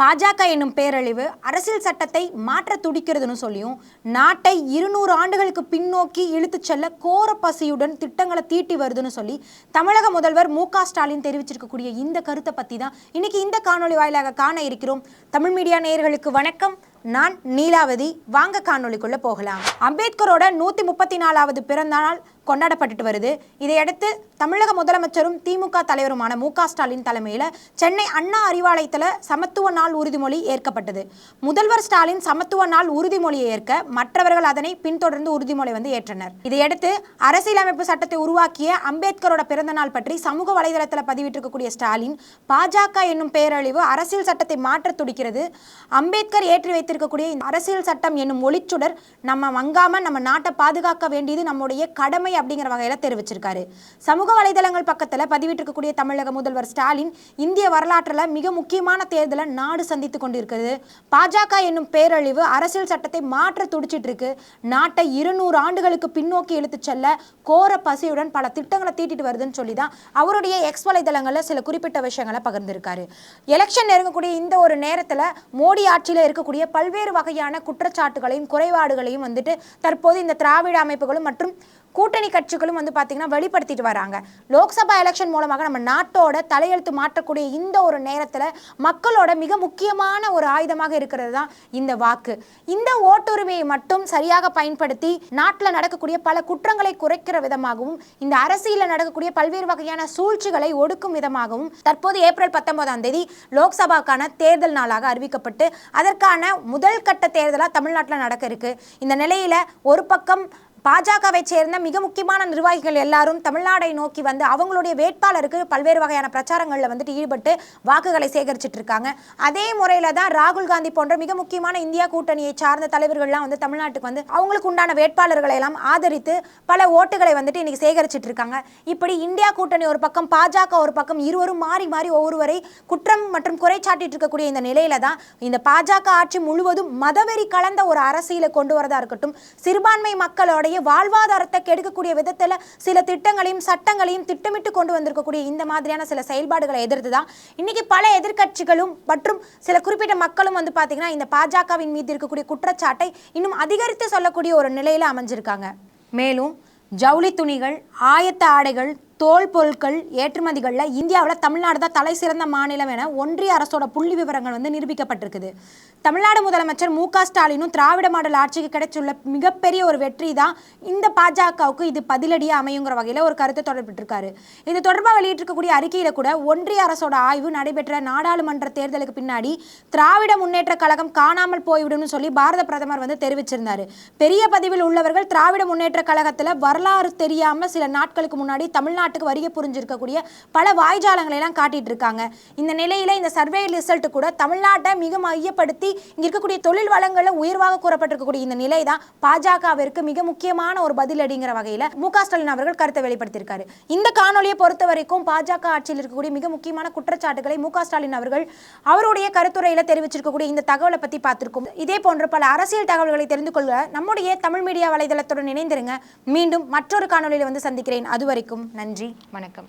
பாஜக என்னும் பேரழிவு அரசியல் சட்டத்தை மாற்ற துடிக்கிறதுன்னு சொல்லியும் நாட்டை இருநூறு ஆண்டுகளுக்கு பின்னோக்கி இழுத்துச் செல்ல கோர பசியுடன் திட்டங்களை தீட்டி வருதுன்னு சொல்லி தமிழக முதல்வர் மு க ஸ்டாலின் தெரிவிச்சிருக்கக்கூடிய இந்த கருத்தை பற்றி தான் இன்னைக்கு இந்த காணொளி வாயிலாக காண இருக்கிறோம். தமிழ் மீடியா நேயர்களுக்கு வணக்கம். நான் நீலாவதி. வாங்க காணொலிக்குள்ள போகலாம். அம்பேத்கரோட நூத்தி முப்பத்தி நாலாவது பிறந்த நாள் கொண்டாடப்பட்டுட்டு வருது. இதையடுத்து தமிழக முதலமைச்சரும் திமுக தலைவருமான மு க ஸ்டாலின் தலைமையில் சென்னை அண்ணா அறிவாலயத்தில் சமத்துவ நாள் உறுதிமொழி ஏற்கப்பட்டது. முதல்வர் ஸ்டாலின் சமத்துவ நாள் உறுதிமொழியை ஏற்க மற்றவர்கள் அதனை பின்தொடர்ந்து உறுதிமொழி வந்து ஏற்றனர். இதையடுத்து அரசியலமைப்பு சட்டத்தை உருவாக்கிய அம்பேத்கரோட பிறந்த நாள் பற்றி சமூக வலைதளத்தில் பதிவிட்டிருக்கக்கூடிய ஸ்டாலின் பாஜக என்னும் பேரழிவு அரசியல் சட்டத்தை மாற்ற துடிக்கிறது. அம்பேத்கர் ஏற்றி வைத்திருக்கக்கூடிய இந்த அரசியல் சட்டம் என்னும் ஒளிச்சுடர் நம்ம மங்காம நம்ம நாட்டை பாதுகாக்க வேண்டியது நம்முடைய கடமை அப்படிங்கிற வகையில் தெரிவிச்சிருக்காரு. சமூக வலைதளங்கள் பக்கத்தில் பதிவிட்டிருக்கக்கூடிய தமிழக முதல்வர் ஸ்டாலின் இந்திய வரலாற்றில் மிக முக்கியமான தேர்தலை நாடு சந்தித்து கொண்டிருக்கிறது. பாஜக என்னும் பேரழிவு அரசியல் சட்டத்தை மாற்ற துடிச்சிட்டு இருக்கு நாட்டை இருநூறு ஆண்டுகளுக்கு பின்னோக்கி இழுத்து செல்ல கோர பசியுடன் பல திட்டங்களை தீட்டிட்டு வருதுன்னு சொல்லி தான் அவருடைய எக்ஸ் வலைதளங்களில் சில குறிப்பிட்ட விஷயங்களை பகிர்ந்திருக்காரு. எலெக்ஷன் நெருங்கக்கூடிய இந்த ஒரு நேரத்தில் மோடி ஆட்சியில் இருக்கக்கூடிய பல்வேறு வகையான குற்றச்சாட்டுகளையும் குறைபாடுகளையும் வந்துட்டு தற்போது இந்த திராவிட அமைப்புகளும் மற்றும் கூட்டணி கட்சிகளும் வந்து பார்த்தீங்கன்னா வெளிப்படுத்திட்டு வராங்க. லோக்சபா எலெக்ஷன் மூலமாக நம்ம நாட்டோட தலையெழுத்து மாற்றக்கூடிய இந்த ஒரு நேரத்தில் மக்களோட மிக முக்கியமான ஒரு ஆயுதமாக இருக்கிறது தான் இந்த வாக்கு. இந்த ஓட்டுரிமையை மட்டும் சரியாக பயன்படுத்தி நாட்டில் நடக்கக்கூடிய பல குற்றங்களை குறைக்கிற விதமாகவும் இந்த அரசியலில் நடக்கக்கூடிய பல்வேறு வகையான சூழ்ச்சிகளை ஒடுக்கும் விதமாகவும் தற்போது ஏப்ரல் பத்தொன்பதாம் தேதி லோக்சபாக்கான தேர்தல் நாளாக அறிவிக்கப்பட்டு அதற்கான முதல் கட்ட தேர்தலாக தமிழ்நாட்டில் நடக்க இருக்கு. இந்த நிலையில் ஒரு பக்கம் பாஜகவை சேர்ந்த மிக முக்கியமான நிர்வாகிகள் எல்லாரும் தமிழ்நாடை நோக்கி வந்து அவங்களுடைய வேட்பாளருக்கு பல்வேறு வகையான பிரச்சாரங்களில் வந்துட்டு ஈடுபட்டு வாக்குகளை சேகரிச்சுட்டு இருக்காங்க. அதே முறையில் தான் ராகுல் காந்தி போன்ற மிக முக்கியமான இந்தியா கூட்டணியை சார்ந்த தலைவர்கள்லாம் வந்து தமிழ்நாட்டுக்கு வந்து அவங்களுக்கு உண்டான வேட்பாளர்களை எல்லாம் ஆதரித்து பல ஓட்டுகளை வந்துட்டு இன்னைக்கு சேகரிச்சுட்டு இருக்காங்க. இப்படி இந்தியா கூட்டணி ஒரு பக்கம் பாஜக ஒரு பக்கம் இருவரும் மாறி மாறி ஒவ்வொருவரை குற்றம் மற்றும் குறைச்சாட்டிட்டு இருக்கக்கூடிய இந்த நிலையில தான் இந்த பாஜக ஆட்சி முழுவதும் மதவெறி கலந்த ஒரு அரசியலை கொண்டு வரதா இருக்கட்டும் சிறுபான்மை மக்களோட மக்களோடைய வாழ்வாதாரத்தை கெடுக்கக்கூடிய விதத்தில் சில திட்டங்களையும் சட்டங்களையும் திட்டமிட்டு கொண்டு வந்திருக்கக்கூடிய இந்த மாதிரியான சில செயல்பாடுகளை எதிர்த்து தான் இன்னைக்கு பல எதிர்க்கட்சிகளும் மற்றும் சில குறிப்பிட்ட மக்களும் வந்து பார்த்தீங்கன்னா இந்த பாஜகவின் மீது இருக்கக்கூடிய குற்றச்சாட்டை இன்னும் அதிகரித்து சொல்லக்கூடிய ஒரு நிலையில் அமைஞ்சிருக்காங்க. மேலும் ஜவுளி துணிகள் ஆயத்த ஆடைகள் தோல் பொருட்கள் ஏற்றுமதிகளில் இந்தியாவில் தமிழ்நாடு தான் தலை சிறந்த மாநிலம் என ஒன்றிய அரசோட புள்ளி விவரங்கள் வந்து நிரூபிக்கப்பட்டிருக்குது. தமிழ்நாடு முதலமைச்சர் மு ஸ்டாலினும் திராவிட மாடல் ஆட்சிக்கு கிடைச்சுள்ள மிகப்பெரிய ஒரு வெற்றி தான் இந்த பாஜகவுக்கு இது பதிலடியாக அமையுங்கிற வகையில் ஒரு கருத்தை தொடர்பிட்டிருக்காரு. இது தொடர்பாக வெளியிட்டிருக்கக்கூடிய அறிக்கையில் கூட ஒன்றிய அரசோட ஆய்வு நடைபெற்ற நாடாளுமன்ற தேர்தலுக்கு பின்னாடி திராவிட முன்னேற்ற கழகம் காணாமல் போய்விடும்னு சொல்லி பாரத பிரதமர் வந்து தெரிவிச்சிருந்தார். பெரிய பதிவில் உள்ளவர்கள் திராவிட முன்னேற்ற கழகத்தில் வரலாறு தெரியாமல் சில நாட்களுக்கு முன்னாடி தமிழ்நாடு தமிழ்நாட்டுக்கு வருகை புரிஞ்சிருக்கக்கூடிய பல வாய்ஜாலங்களை எல்லாம் காட்டிட்டு இருக்காங்க இந்த நிலையில இந்த சர்வே ரிசல்ட் கூட தமிழ்நாட்டை மிக மையப்படுத்தி இங்க இருக்கக்கூடிய தொழில் வளங்களில் உயர்வாக கூறப்பட்டிருக்கக்கூடிய இந்த நிலை தான் பாஜகவிற்கு மிக முக்கியமான ஒரு பதிலடிங்கிற வகையில் மு ஸ்டாலின் அவர்கள் கருத்தை வெளிப்படுத்தியிருக்காரு. இந்த காணொலியை பொறுத்த வரைக்கும் பாஜக ஆட்சியில் இருக்கக்கூடிய மிக முக்கியமான குற்றச்சாட்டுகளை மு ஸ்டாலின் அவர்கள் அவருடைய கருத்துரையில் தெரிவிச்சிருக்கக்கூடிய இந்த தகவலை பற்றி பார்த்திருக்கோம். இதே போன்ற பல அரசியல் தகவல்களை தெரிந்து கொள்ள நம்முடைய தமிழ் மீடியா வலைதளத்துடன் இணைந்திருங்க. மீண்டும் மற்றொரு காணொலியில் வந்து சந்திக்கிறேன். அது வரைக்கும் நன்றி. வணக்கம்.